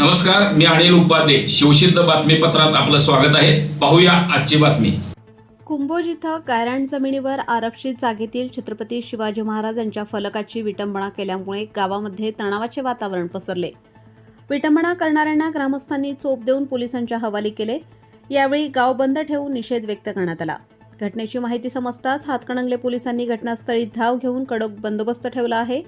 नमस्कार मी अनिल उपाध्ये. शिवसिद्ध बातमीपत्रात आपलं स्वागत आहे. पाहूया आजची बातमी. कुंभोज इथं गायरान जमिनीवर आरक्षित जागेतील छत्रपती शिवाजी महाराज यांच्या फलकाची विटंबना केल्यामुळे गावामध्ये तणावाचे वातावरण पसरले. विटंबना करणाऱ्यांना ग्रामस्थांनी चोप देऊन पोलिसांच्या हवाली केले. यावेळी गाव बंद ठेवून निषेध व्यक्त करण्यात आला. घटनेची माहिती समजताच हातकणंगले पोलिसांनी घटनास्थळी धाव घेऊन कडक बंदोबस्त ठेवला आहे.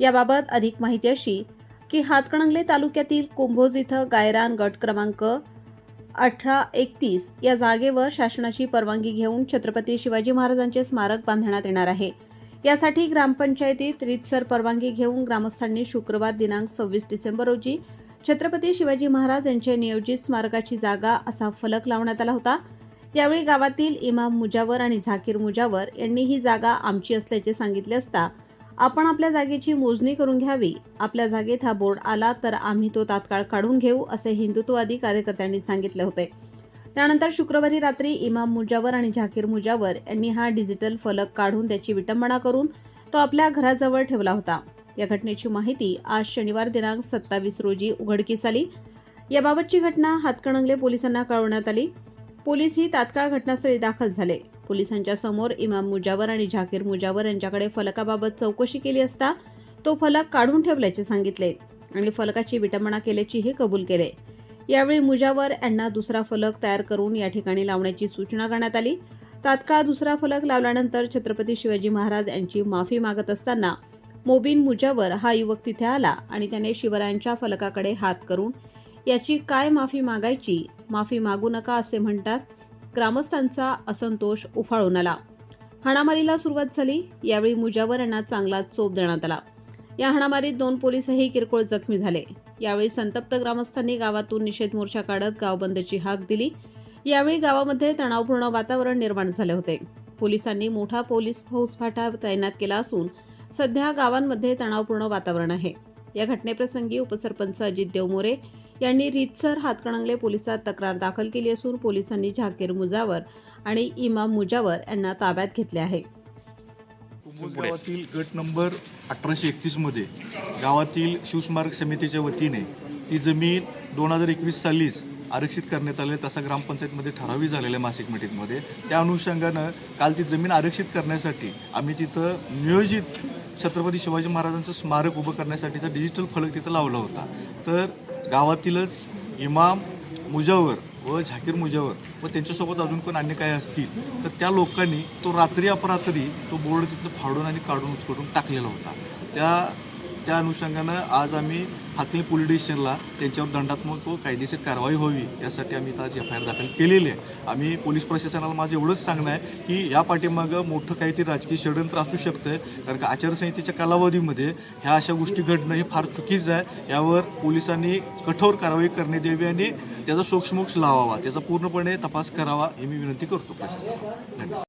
याबाबत अधिक माहिती अशी की हातकणंगले तालुक्यातील कुंभोज इथं गायरान गट क्रमांक अठरा एकतीस या जागेवर शासनाची परवानगी घेऊन छत्रपती शिवाजी महाराजांचे स्मारक बांधण्यात येणार आहे. यासाठी ग्रामपंचायतीत रितसर परवानगी घेऊन ग्रामस्थांनी शुक्रवार दिनांक सव्वीस डिसेंबर रोजी छत्रपती शिवाजी महाराज यांच्या नियोजित स्मारकाची जागा असा फलक लावण्यात आला होता. यावेळी गावातील इमाम मुजावर आणि झाकीर मुजावर यांनी ही जागा आमची असल्याचे सांगितले असता आपण आपल्या जागेची मोजणी करून घ्यावी. आपल्या जागेत हा बोर्ड आला तर आम्ही तो तात्काळ काढून घेऊ असे हिंदुत्ववादी कार्यकर्त्यांनी सांगितले होते. त्यानंतर शुक्रवारी रात्री इमाम मुजावर आणि झाकीर मुजावर यांनी हा डिजिटल फलक काढून त्याची विटंबना करून तो आपल्या घराजवळ ठेवला होता. या घटनेची माहिती आज शनिवार दिनांक सत्तावीस रोजी उघडकीस आली. याबाबतची घटना हातकणंगले पोलिसांना कळवण्यात आली. पोलीस ही तात्काळ घटनास्थळी दाखल झाले. पोलिसांच्या समोर इमाम मुजावर आणि झाकीर मुजावर यांच्याकडे फलकाबाबत चौकशी केली असता तो फलक काढून ठेवल्याचे सांगितले आणि फलकाची विटंबना केल्याचीही कबूल केले. यावेळी मुजावर यांना दुसरा फलक तयार करून या ठिकाणी लावण्याची सूचना करण्यात आली. तात्काळ दुसरा फलक लावल्यानंतर छत्रपती शिवाजी महाराज यांची माफी मागत असताना मोबिन मुजावर हा युवक तिथे आला आणि त्याने शिवरायांच्या फलकाकडे हात करून याची काय माफी मागायची? माफी मागू नका असे म्हणतात. ग्रामस्थांचा असंतोष उफाळून आला. हाणामारीला सुरुवात झाली यावेळी मुजावर यांना चांगला चोप देण्यात आला. या हाणामारीत दोन पोलीसही किरकोळ जखमी झाले. यावेळी संतप्त ग्रामस्थांनी गावातून निषेध मोर्चा काढत गावबंदची हाक दिली. यावेळी गावामध्ये तणावपूर्ण वातावरण निर्माण झाले होते. पोलिसांनी मोठा पोलीस फौजफाटा तैनात केला असून सध्या गावांमध्ये तणावपूर्ण वातावरण आहे. या घटनेप्रसंगी उपसरपंच अजित देवमोरे यांनी रीतसर हातकणंगले पोलिसात तक्रार दाखल केली असून पोलिसांनी झाकीर मुजावर आणि इमाम मुजावर यांना ताब्यात घेतले आहे. गावातील गट नंबर अठराशे एकतीसमध्ये गावातील शिवस्मारक समितीच्या वतीने ती जमीन दोन हजार एकवीस सालीच आरक्षित करण्यात आले तसा ग्रामपंचायतमध्ये ठरावी झालेल्या मासिक मिटिंगमध्ये. त्या अनुषंगानं काल ती जमीन आरक्षित करण्यासाठी आम्ही तिथं नियोजित छत्रपती शिवाजी महाराजांचं स्मारक उभं करण्यासाठीचा डिजिटल फलक तिथं लावला होता. तर गावातीलच इमाम मुजावर व झाकीर मुजावर व त्यांच्यासोबत अजून पण अन्य काही असतील तर त्या लोकांनी तो रात्री अपरात्री तो बोर्ड तिथं फाडून आणि काढून उचकडून टाकलेला होता. त्या त्या अनुषंगानं आज आम्ही हातकली पोलीस स्टेशनला त्यांच्यावर दंडात्मक व कायदेशीर कारवाई व्हावी यासाठी आम्ही आज एफ आय आर दाखल केलेली आहे. आम्ही पोलीस प्रशासनाला माझं एवढंच सांगणं आहे की या पाठीमागं मोठं काहीतरी राजकीय षडयंत्र असू शकतं कारण का आचारसंहितेच्या कालावधीमध्ये ह्या अशा गोष्टी घडणं हे फार चुकीचं आहे. यावर पोलिसांनी कठोर कारवाई करणे द्यावी आणि त्याचा सोक्षमोक्ष लावावा त्याचा पूर्णपणे तपास करावा ही मी विनंती करतो प्रशासनाला. धन्यवाद.